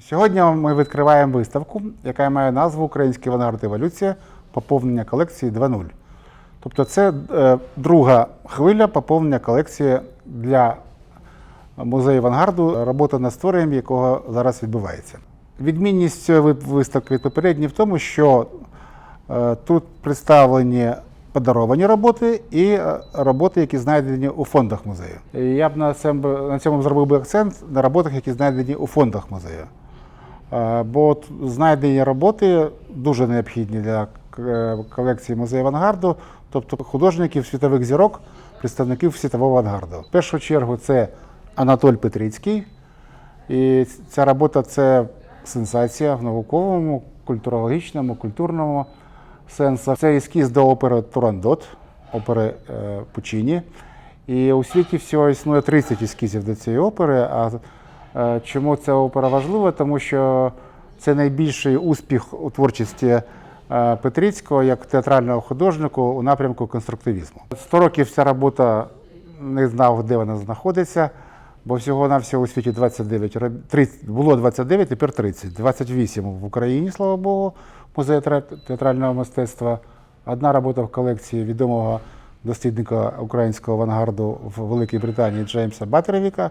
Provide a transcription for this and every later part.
Сьогодні ми відкриваємо виставку, яка має назву Український авангард еволюція поповнення колекції 2.0. Тобто це е, друга хвиля поповнення колекції для музею авангарду, робота над створенням якого зараз відбувається. Відмінність цієї виставки від попередньої в тому, що е, тут представлені подаровані роботи і е, роботи, які знайдені у фондах музею. І Я б на цьому, на цьому зробив би акцент на роботах, які знайдені у фондах музею. Е, Бо от знайдені роботи дуже необхідні для е, колекції музею авангарду, тобто художників світових зірок, представників світового авангарду. В першу чергу це Анатоль Петрицький. І ця робота це сенсація в науковому, культурологічному, культурному сенсі. Це ескіз до опери Турандот, опери е, Пучині. І у світі всього існує 30 ескізів до цієї опери. А чому ця опера важлива? Тому що це найбільший успіх у творчості е, Петрицького як театрального художника у напрямку конструктивізму. 100 років ця робота не знав, де вона знаходиться, бо всього на всього у світі 29 роб- 30, було 29, тепер 30. 28 в Україні, слава Богу, музею театрального мистецтва. Одна робота в колекції відомого дослідника українського авангарду в Великій Британії Джеймса Баттервіка.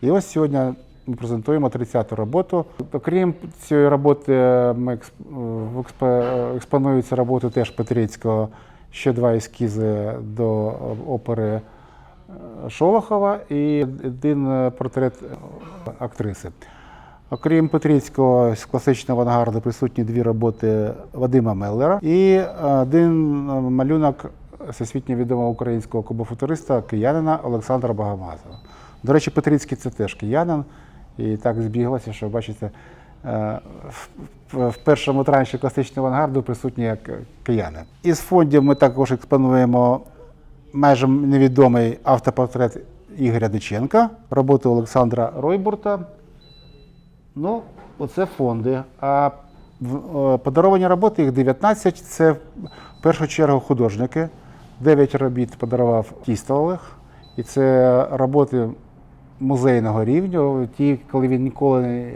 І ось сьогодні ми презентуємо 30-ту роботу. Окрім цієї роботи, ми експ- експонуються роботи теж Петрицького, ще два ескізи до опери е, Шолохова і один е, портрет е, актриси. Окрім Петрицького з класичного авангарду присутні дві роботи Вадима Меллера і один е, малюнок всесвітньо відомого українського кубофутуриста киянина Олександра Багамазова. До речі, Петрицький це теж киянин, і так збіглося, що бачите, е, в- першому транші класичного авангарду присутні як кияни. Із фондів ми також експонуємо майже невідомий автопортрет Ігоря Диченка, роботи Олександра Ройбурта. Ну, оце фонди. А е, подаровані роботи, їх 19. Це в першу чергу художники. 9 робіт подарував Кістолег. І це роботи музейного рівня. Ті, коли він ніколи не-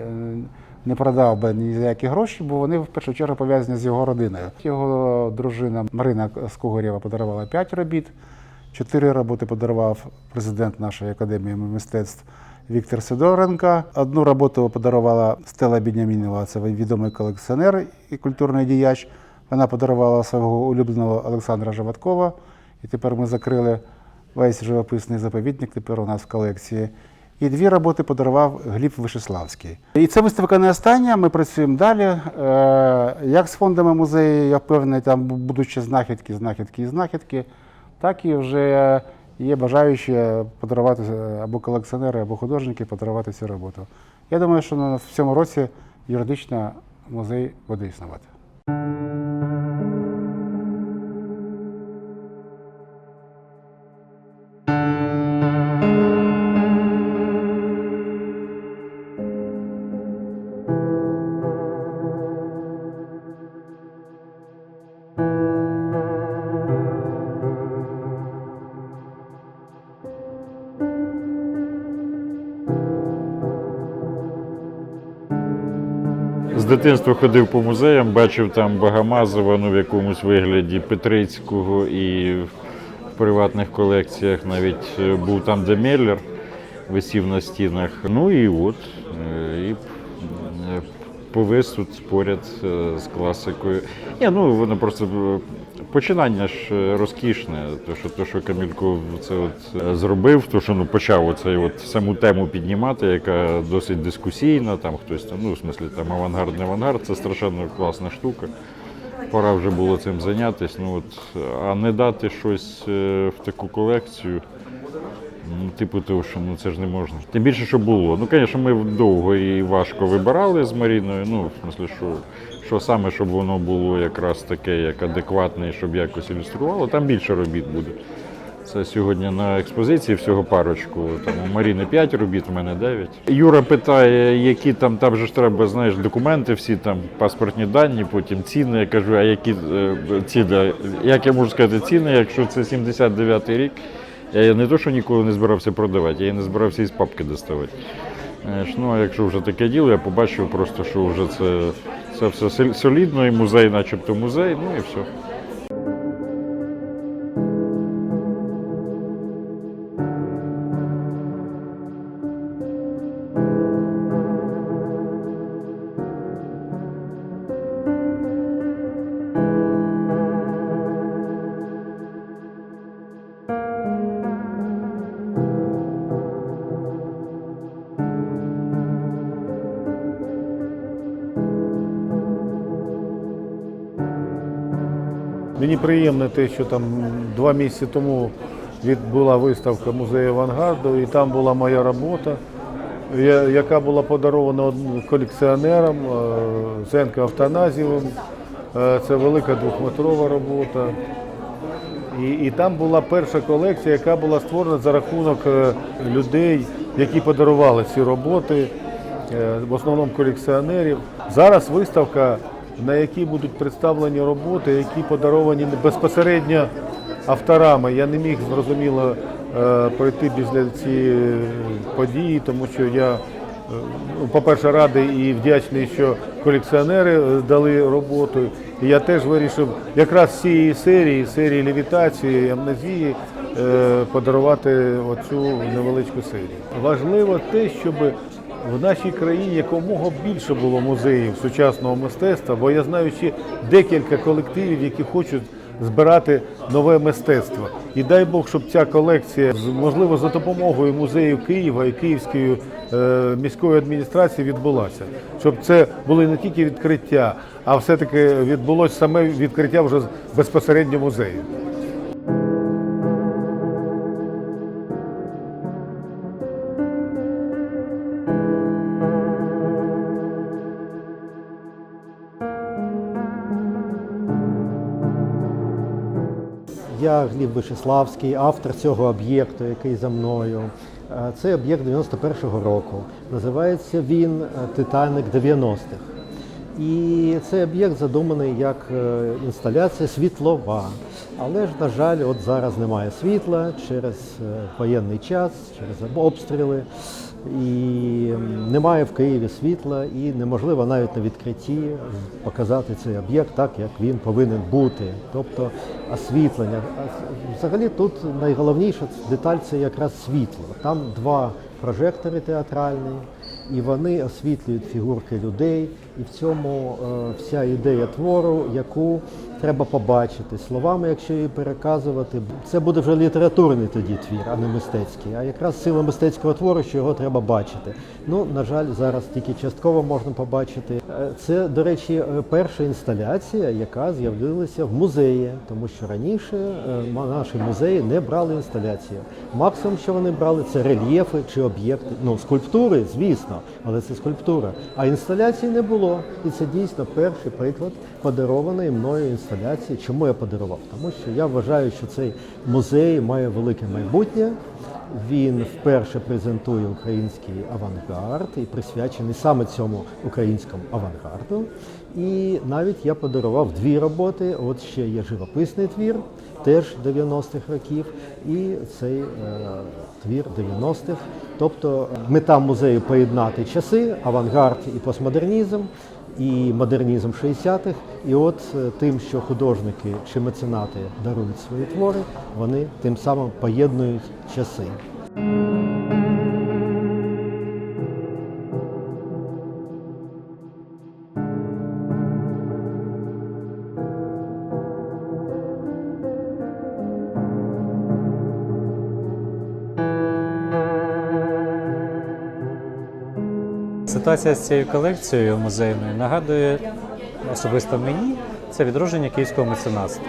не продав би ні за які гроші, бо вони в першу чергу пов'язані з його родиною. Його дружина Марина Скугорєва подарувала 5 робіт. Чотири роботи подарував президент нашої академії мистецтв Віктор Сидоренко. Одну роботу подарувала Стела Бінямінова, це відомий колекціонер і культурний діяч. Вона подарувала свого улюбленого Олександра Живаткова. І тепер ми закрили весь живописний заповідник тепер у нас в колекції. І дві роботи подарував Гліб Вишеславський. І це виставка не остання. Ми працюємо далі. Е, Як з фондами музею, я впевнений, там будуть ще знахідки, знахідки і знахідки, так і вже є бажаючі подарувати або колекціонери, або художники подарувати цю роботу. Я думаю, що в цьому році юридично музей буде існувати. Дитинства ходив по музеям, бачив там Багамазова ну, в якомусь вигляді Петрицького і в приватних колекціях навіть е, був там, де Меллер висів на стінах. Ну і от е, і е, повис тут поряд з класикою. Ні, ну воно просто починання ж е, розкішне. То, що, то, що Камільков це от е, зробив, то що ну почав оцей от саму тему піднімати, яка досить дискусійна. Там хтось там, ну в смислі там авангард, не авангард, це страшенно класна штука. Пора вже було цим зайнятися. Ну от а не дати щось е, в таку колекцію. Ну, типу того, що ну це ж не можна. Тим більше, що було. Ну, звісно, ми довго і важко вибирали з Маріною. Ну, в смислі, що, що саме, щоб воно було якраз таке, як адекватне, щоб якось ілюструвало, там більше робіт буде. Це сьогодні на експозиції всього парочку. Там у Маріни 5 робіт, у мене 9. Юра питає, які там, там же ж треба, знаєш, документи, всі там паспортні дані, потім ціни. Я кажу, а які е, ціни? Як я можу сказати ціни, якщо це 79-й рік? Я не то, що ніколи не збирався продавати, я і не збирався із папки доставати. Ну а якщо вже таке діло, я побачив просто, що вже це, це все солідно, і музей, начебто музей, ну і все. Мені приємно те, що там два місяці тому відбула виставка музею авангарду, і там була моя робота, яка була подарована од- колекціонерам е, Зенко Автаназівим. Е, Це велика двохметрова робота. І, і там була перша колекція, яка була створена за рахунок е, людей, які подарували ці роботи, в основному колекціонерів. Зараз виставка, на якій будуть представлені роботи, які подаровані безпосередньо авторами. Я не міг зрозуміло е, пройти після цієї події, тому що я, е, ну, по-перше, радий і вдячний, що колекціонери е, дали роботу. І я теж вирішив якраз цієї серії, серії левітації, амнезії, подарувати оцю невеличку серію. Важливо те, щоб в нашій країні якомога більше було музеїв сучасного мистецтва, бо я знаю ще декілька колективів, які хочуть збирати нове мистецтво. І дай Бог, щоб ця колекція, можливо, за допомогою музею Києва і Київської е, міської адміністрації відбулася. Щоб це були не тільки відкриття, а все-таки відбулося саме відкриття вже безпосередньо музею. Я Гліб Вишеславський, автор цього об'єкту, який за мною. Е, Це об'єкт 91-го року. Називається він е, Титаник 90-х. І цей об'єкт задуманий як е, інсталяція світлова. Але ж, на жаль, от зараз немає світла через воєнний час, через обстріли. І немає в Києві світла, і неможливо навіть на відкритті показати цей об'єкт так, як він повинен бути. Тобто освітлення. Взагалі тут найголовніша деталь це якраз світло. Там два прожектори театральні, і вони освітлюють фігурки людей. І в цьому е, вся ідея твору, яку треба побачити словами, якщо її переказувати. Це буде вже літературний тоді твір, а не мистецький. А якраз сила мистецького твору, що його треба бачити. Ну, на жаль, зараз тільки частково можна побачити. Е, Це, до речі, е, перша інсталяція, яка з'явилася в музеї, тому що раніше е, наші музеї не брали інсталяцію. Максимум, що вони брали, це рельєфи чи об'єкти. Ну, скульптури, звісно, але це скульптура. А інсталяції не було. І це дійсно перший приклад подарованої мною інсталяції. Чому я подарував? Тому що я вважаю, що цей музей має велике майбутнє. Він вперше презентує український авангард і присвячений саме цьому українському авангарду. І навіть я подарував дві роботи. От ще є живописний твір, теж 90-х років, і цей е, твір 90-х. Тобто мета музею поєднати часи, авангард і постмодернізм, і модернізм 60-х. І от е, тим, що художники чи меценати дарують свої твори, вони тим самим поєднують часи. Ситуація з цією колекцією музейною нагадує особисто мені це відродження київського меценатства.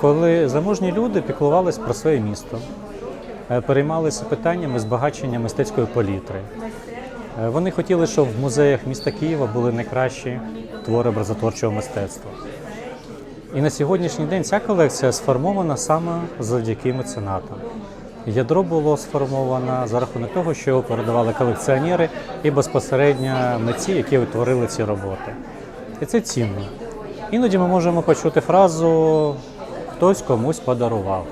Коли заможні люди піклувались про своє місто, е, переймалися питаннями збагачення мистецької палітри. Е, Вони хотіли, щоб в музеях міста Києва були найкращі твори образотворчого мистецтва. І на сьогоднішній день ця колекція сформована саме завдяки меценатам. Ядро було сформовано за рахунок того, що його передавали колекціонери і безпосередньо митці, які витворили ці роботи. І це цінно. Іноді ми можемо почути фразу хтось комусь подарував.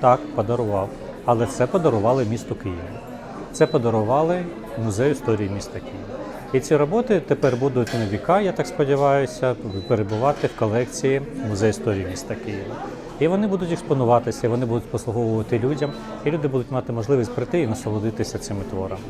Так, подарував. Але це подарували місту Києву. Це подарували музею історії міста Києва. І ці роботи тепер будуть на віка, я так сподіваюся, перебувати в колекції музею історії міста Києва. І вони будуть експонуватися, вони будуть послуговувати людям, і люди будуть мати можливість прийти і насолодитися цими творами.